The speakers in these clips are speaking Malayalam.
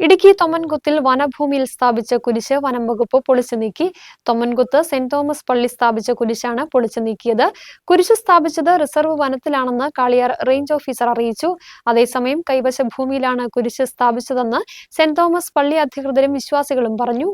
ഇടുക്കി തൊമ്മൻകുത്തിൽ വനഭൂമിയിൽ സ്ഥാപിച്ച കുരിശ് വനം വകുപ്പ് പൊളിച്ചു നീക്കി. തൊമ്മൻകുത്ത് സെന്റ് തോമസ് പള്ളി സ്ഥാപിച്ച കുരിശാണ് പൊളിച്ചു നീക്കിയത്. കുരിശ് സ്ഥാപിച്ചത് റിസർവ് വനത്തിലാണെന്ന് കാളിയാർ റേഞ്ച് ഓഫീസർ അറിയിച്ചു. അതേസമയം കൈവശ ഭൂമിയിലാണ് കുരിശ് സ്ഥാപിച്ചതെന്ന് സെന്റ് തോമസ് പള്ളി അധികൃതരും വിശ്വാസികളും പറഞ്ഞു.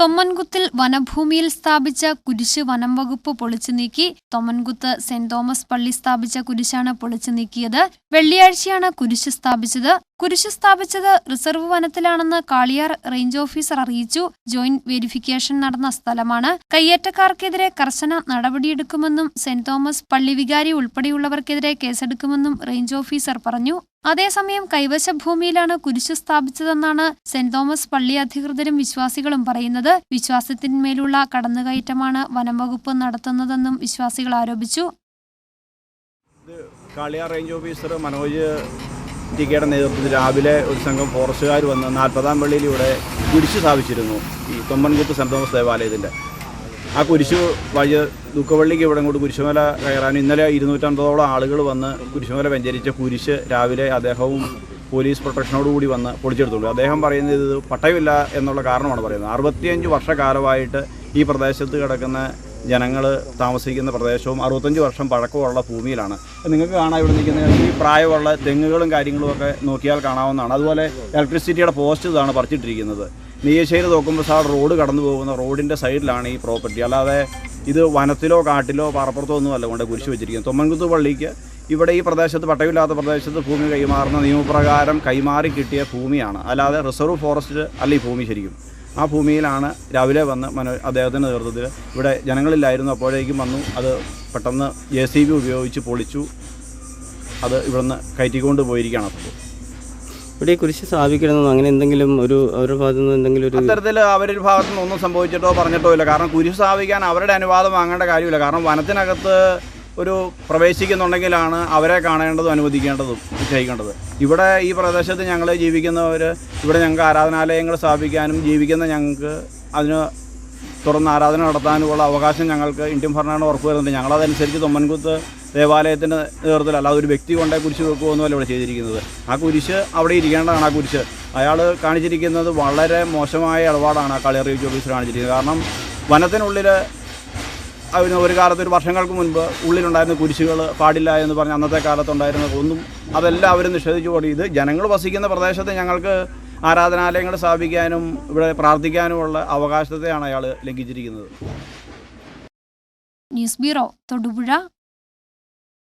തൊമ്മൻകുത്തിൽ വനഭൂമിയിൽ സ്ഥാപിച്ച കുരിശ് വനം വകുപ്പ് പൊളിച്ചു നീക്കി. തൊമ്മൻകുത്ത് സെന്റ് തോമസ് പള്ളി സ്ഥാപിച്ച കുരിശാണ് പൊളിച്ചു നീക്കിയത്. വെള്ളിയാഴ്ചയാണ് കുരിശ് സ്ഥാപിച്ചത്. കുരിശ് സ്ഥാപിച്ചത് റിസർവ് വനത്തിലാണെന്ന് കാളിയാർ റേഞ്ച് ഓഫീസർ അറിയിച്ചു. ജോയിന്റ് വെരിഫിക്കേഷൻ നടന്ന സ്ഥലമാണ്. കയ്യേറ്റക്കാർക്കെതിരെ കർശന നടപടിയെടുക്കുമെന്നും സെന്റ് തോമസ് പള്ളി വികാരി ഉൾപ്പെടെയുള്ളവർക്കെതിരെ കേസെടുക്കുമെന്നും റേഞ്ച് ഓഫീസർ പറഞ്ഞു. അതേസമയം കൈവശ ഭൂമിയിലാണ് കുരിശ് സ്ഥാപിച്ചതെന്നാണ് സെന്റ് തോമസ് പള്ളി അധികൃതരും വിശ്വാസികളും പറയുന്നത്. വിശ്വാസത്തിന്മേലുള്ള കടന്നുകയറ്റമാണ് വനം വകുപ്പ് നടത്തുന്നതെന്നും വിശ്വാസികൾ ആരോപിച്ചു. കാളിയാർ റേഞ്ച് ഓഫീസർ മനോജ് ടിക്കയുടെ കെയുടെ നേതൃത്വത്തിൽ രാവിലെ ഒരു സംഘം ഫോറസ്റ്റുകാർ വന്ന് നാൽപ്പതാം പള്ളിയിലൂടെ കുരിശ് സ്ഥാപിച്ചിരുന്നു. ഈ തൊമ്പൻകുത്ത് സെന്റ് തോമസ് ദേവാലയത്തിന്റെ ആ കുരിശ് വഴി ദുഃഖവള്ളിക്ക് ഇവിടെ കൊണ്ട് കുരിശുമല കയറാൻ ഇന്നലെ ഇരുന്നൂറ്റമ്പതോളം ആളുകൾ വന്ന് കുരിശുമല വെഞ്ചരിച്ച കുരിശ് രാവിലെ അദ്ദേഹവും പോലീസ് പ്രൊട്ടക്ഷനോടുകൂടി വന്ന് പൊളിച്ചെടുത്തുള്ളൂ. അദ്ദേഹം പറയുന്നത് ഇത് പട്ടയമില്ല എന്നുള്ള കാരണമാണ് പറയുന്നത്. അറുപത്തിയഞ്ച് വർഷക്കാലമായിട്ട് ഈ പ്രദേശത്ത് കിടക്കുന്ന ജനങ്ങൾ താമസിക്കുന്ന പ്രദേശവും അറുപത്തഞ്ച് വർഷം പഴക്കമുള്ള ഭൂമിയിലാണ്. നിങ്ങൾക്ക് കാണാൻ ഇവിടെ നിൽക്കുന്ന ഈ പ്രായമുള്ള തെങ്ങുകളും കാര്യങ്ങളും ഒക്കെ നോക്കിയാൽ കാണാവുന്നതാണ്. അതുപോലെ ഇലക്ട്രിസിറ്റിയുടെ പോസ്റ്റ് ഇതാണ് പറിച്ചിട്ടിരിക്കുന്നത്. നെയ്യശ്ശേരി നോക്കുമ്പോൾ സാർ റോഡ് കടന്നു പോകുന്ന റോഡിന്റെ സൈഡിലാണ് ഈ പ്രോപ്പർട്ടി. അല്ലാതെ ഇത് വനത്തിലോ കാട്ടിലോ പാറപ്പുറത്തോ ഒന്നും അല്ല കൊണ്ട് കുരിശ് വെച്ചിരിക്കുന്നത്. തൊമ്മൻകുത്ത് പള്ളിക്ക് ഇവിടെ ഈ പ്രദേശത്ത് പട്ടയമില്ലാത്ത പ്രദേശത്ത് ഭൂമി കൈമാറുന്ന നിയമപ്രകാരം കൈമാറി കിട്ടിയ ഭൂമിയാണ്. അല്ലാതെ റിസർവ് ഫോറസ്റ്റ് അല്ല ഈ ഭൂമി ശരിക്കും. ആ ഭൂമിയിലാണ് രാവിലെ വന്ന് മനോ അദ്ദേഹത്തിന്റെ നേതൃത്വത്തിൽ ഇവിടെ ജനങ്ങളില്ലായിരുന്നു. അപ്പോഴേക്കും വന്നു അത് പെട്ടെന്ന് ജെ സി ബി ഉപയോഗിച്ച് പൊളിച്ചു അത് ഇവിടുന്ന് കയറ്റിക്കൊണ്ട് പോയിരിക്കുകയാണ് അപ്പോൾ. ഇവിടെ കുരിശ് സ്ഥാപിക്കണമെന്നോ അങ്ങനെ എന്തെങ്കിലും ഒരു അവരുടെ ഭാഗത്തു നിന്ന് എന്തെങ്കിലും ഒരു അത്തരത്തിൽ അവരുടെ ഭാഗത്തു നിന്ന് ഒന്നും സംഭവിച്ചിട്ടോ പറഞ്ഞിട്ടോ ഇല്ല. കാരണം കുരിശ് സ്ഥാപിക്കാൻ അവരുടെ അനുവാദം വാങ്ങേണ്ട കാര്യമില്ല. കാരണം വനത്തിനകത്ത് ഒരു പ്രവേശിക്കുന്നുണ്ടെങ്കിലാണ് അവരെ കാണേണ്ടതും അനുവദിക്കേണ്ടതും ചെയ്യേണ്ടത് ഇവിടെ ഈ പ്രദേശത്ത് ഞങ്ങൾ ജീവിക്കുന്നവർ ഇവിടെ ഞങ്ങൾക്ക് ആരാധനാലയങ്ങൾ സ്ഥാപിക്കാനും ജീവിക്കുന്ന ഞങ്ങൾക്ക് അതിന് തുറന്ന് ആരാധന നടത്താനുമുള്ള അവകാശം ഞങ്ങൾക്ക് ഇന്ത്യൻ ഭരണഘടന ഉറപ്പ് വരുന്നുണ്ട് ഞങ്ങളതനുസരിച്ച് തൊമ്മൻകുത്ത് ദേവാലയത്തിന്റെ നേതൃത്വത്തിൽ അല്ലാതെ ഒരു വ്യക്തി കൊണ്ടേ കുരിശ് വെക്കുമെന്നല്ല ഇവിടെ ചെയ്തിരിക്കുന്നത്. ആ കുരിശ് അവിടെ ഇരിക്കേണ്ടതാണ് ആ കുരിശ്. അയാൾ കാണിച്ചിരിക്കുന്നത് വളരെ മോശമായ ഇടപാടാണ് ആ കളിയറി ഓഫീസർ കാണിച്ചിരിക്കുന്നത്. കാരണം വനത്തിനുള്ളിൽ അതിന് ഒരു കാലത്ത് ഒരു വർഷങ്ങൾക്ക് മുൻപ് ഉള്ളിലുണ്ടായിരുന്ന കുരിശുകൾ പാടില്ല എന്ന് പറഞ്ഞ് അന്നത്തെ കാലത്തുണ്ടായിരുന്ന ഒന്നും അതെല്ലാം അവർ നിഷേധിച്ചു കൂടി ഇത് ജനങ്ങൾ വസിക്കുന്ന പ്രദേശത്ത് ഞങ്ങൾക്ക് ആരാധനാലയങ്ങൾ സ്ഥാപിക്കാനും ഇവിടെ പ്രാർത്ഥിക്കാനുമുള്ള അവകാശത്തെയാണ് അയാൾ ലംഘിച്ചിരിക്കുന്നത്. News bureau Thodupuzha.